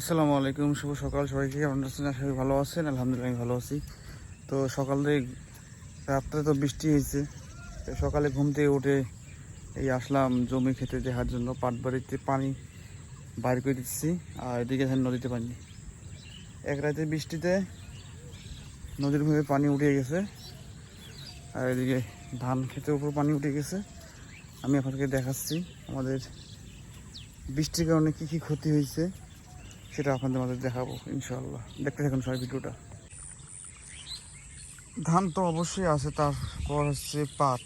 আসসালামু আলাইকুম, শুভ সকাল সবাইকে। কেমন আছেন? আশা করি ভালো আছেন। আলহামদুলিল্লাহ আমি ভালো আছি। তো সকালে রাত্রে তো বৃষ্টি হয়েছে। সকালে ঘুম থেকে উঠে এই আসলাম জমি খেতে দেখার জন্য। পাট বাড়িতে পানি বাইর করে দিচ্ছি। আর এদিকে নদীতে পানি। এক রাতে বৃষ্টিতে নদীর ভূমি পানি উঠে গেছে। আর এদিকে ধান খেতের উপর পানি উঠে গেছে। আমি আপনাদেরকে দেখাচ্ছি আমাদের বৃষ্টির কারণে কী কী ক্ষতি হয়েছে। সেটা আপনাদের মাঝে দেখাবো ইনশাল্লাহ দেখতে থাকুন সবাই ভিডিওটা। ধান তো অবশ্যই আছে, তারপর হচ্ছে পাট।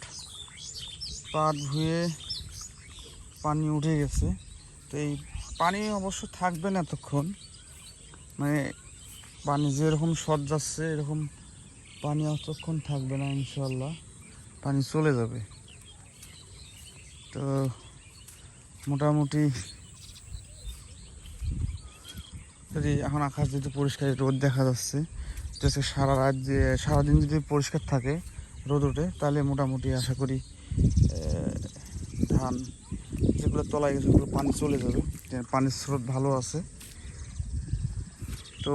পাট ধুয়ে পানি উঠে গেছে। তো এই পানি অবশ্য থাকবে না এতক্ষণ। মানে পানি যেরকম শট যাচ্ছে, এরকম পানি অতক্ষণ থাকবে না ইনশাল্লাহ পানি চলে যাবে। তো মোটামুটি যদি এখন আকাশ যদি পরিষ্কার রোদ দেখা যাচ্ছে যাচ্ছে সারা রাত সারাদিন যদি পরিষ্কার থাকে রোদ ওঠে, তাহলে মোটামুটি আশা করি ধান যেগুলো তলায় গেছে, ওগুলো পানি চলে যাবে পানির স্রোত ভালো আছে। তো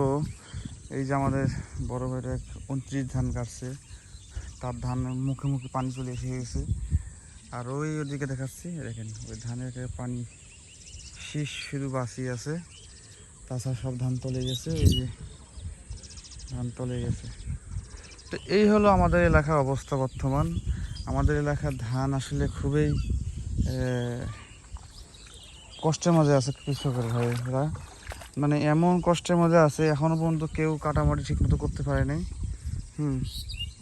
এই যে আমাদের বড় ভাইটা এক উনত্রিশ ধান কাটছে, তার ধান মুখে মুখে পানি চলে এসে গেছে। আর ওই ওদিকে দেখাচ্ছি দেখেন, ওই ধানের পানি শীষ, শুধু বাঁচিয়ে আছে। তাছাড়া সব ধান তলে গেছে, এই যে ধান তলে গেছে। তো এই হলো আমাদের এলাকার অবস্থা বর্তমান। আমাদের এলাকার ধান আসলে খুবই কষ্টের মাঝে আছে কৃষকের ভাইরা মানে এমন কষ্টের মধ্যে আছে এখনও পর্যন্ত কেউ কাটামাটি ঠিকমতো করতে পারে নাই হুম,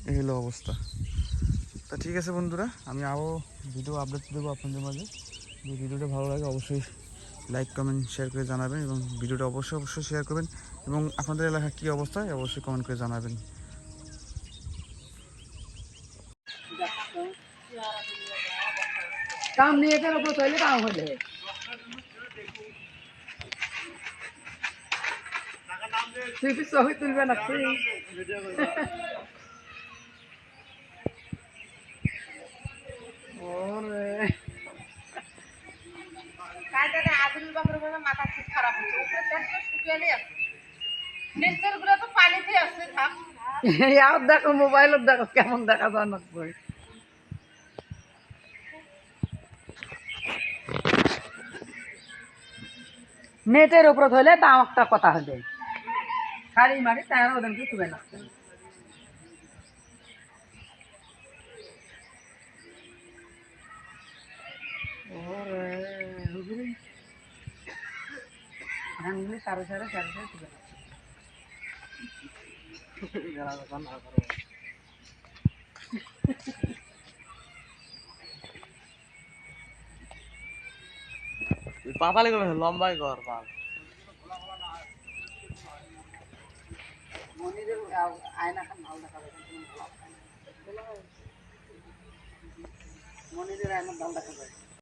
এই হলো অবস্থা। তা ঠিক আছে বন্ধুরা, আমি আরও ভিডিও আপডেট দেবো আপনাদের মাঝে। যদি ভিডিওটা ভালো লাগে অবশ্যই লাইক কমেন্ট শেয়ার করে জানাবেন এবং ভিডিওটা অবশ্যই অবশ্যই শেয়ার করবেন। এবং আপনাদের এলাকা কী অবস্থা, অবশ্যই কমেন্ট করে জানাবেন। কাম নিয়ে গেলে ওপরে তৈলে কাম হলে তুই তুলবে না তুই ওরে বলে মাথা খারাপ হচ্ছে। উপরে শুকিয়ে দেখো মোবাইলত দেখো, কেমন দেখা যায় নেটের উপরে ধরলে দাম একটা কথা হবে শাড়ি মারি, তার ওদের কি তুলে না। ধানগুলি সাড়ে সাড়ে সাড়ে সাড়ে তুলে পাতালি করে লম্বাই কর বাল মনিরের আয়না খান ভালো মনিরের আয়না ভালো দেখা যায়